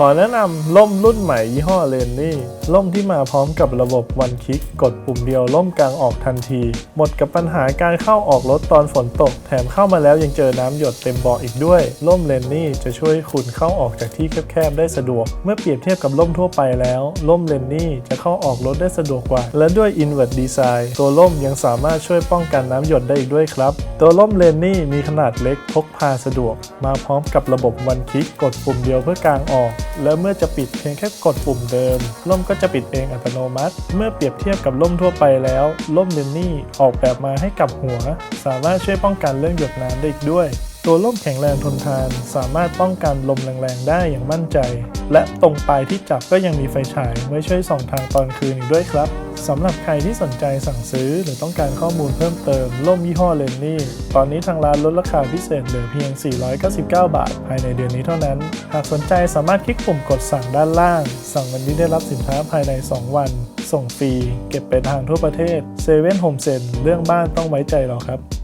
ขอแนะนำล่มรุ่นใหม่ยี่ห้อเลนนี่ล่มที่มาพร้อมกับระบบวันคลิก กดปุ่มเดียวล่มกลางออกทันที หมดกับปัญหาการเข้าออกรถตอนฝนตก แถมเข้ามาแล้วยังเจอน้ำหยดเต็มเบาะอีกด้วยล่มเลนนี่จะช่วยคุณเข้าออกจากที่แคบๆได้สะดวก เมื่อเปรียบเทียบกับล่มทั่วไปแล้วล่มเลนนี่จะเข้าออกรถได้สะดวกกว่า และด้วย Invert Design ตัวล่มยังสามารถช่วยป้องกันน้ำหยดได้อีกด้วยครับ ตัวล่มเลนนี่มีขนาดเล็กพกพาสะดวก มาพร้อมกับระบบวันคลิกกดปุ่มเดียวเพื่อกางออก แล้วเมื่อจะปิดเพียงแค่กดปุ่มเดิม ล่มก็จะปิดเองอัตโนมัติ เมื่อเปรียบเทียบกับล่มทั่วไปแล้ว ล่มเลนนี่ออกแบบมาให้กับหัว สามารถช่วยป้องกันเรื่องหยดน้ำได้อีกด้วย ตัวล่มแข็งแรงทนทาน สามารถป้องกันลมแรงๆได้อย่างมั่นใจ และตรงปลายที่จับก็ยังมีไฟฉายไว้ช่วยส่องทางตอนคืนอีกด้วยครับสำหรับใครที่สนใจสั่งซื้อหรือต้องการข้อมูลเพิ่มเติมล่มยี่ห้อเลนนี่ตอนนี้ทางร้านลดราคาพิเศษเหลือเพียง 499 บาท ภายในเดือนนี้เท่านั้น หากสนใจสามารถคลิกปุ่มกดสั่งด้านล่าง สั่งวันนี้ได้รับสินค้าภายใน 2 วัน ส่งฟรี เก็บไปทางทั่วประเทศเซเว่นโฮมเซ็นเรื่องบ้านต้องไว้ใจเราครับ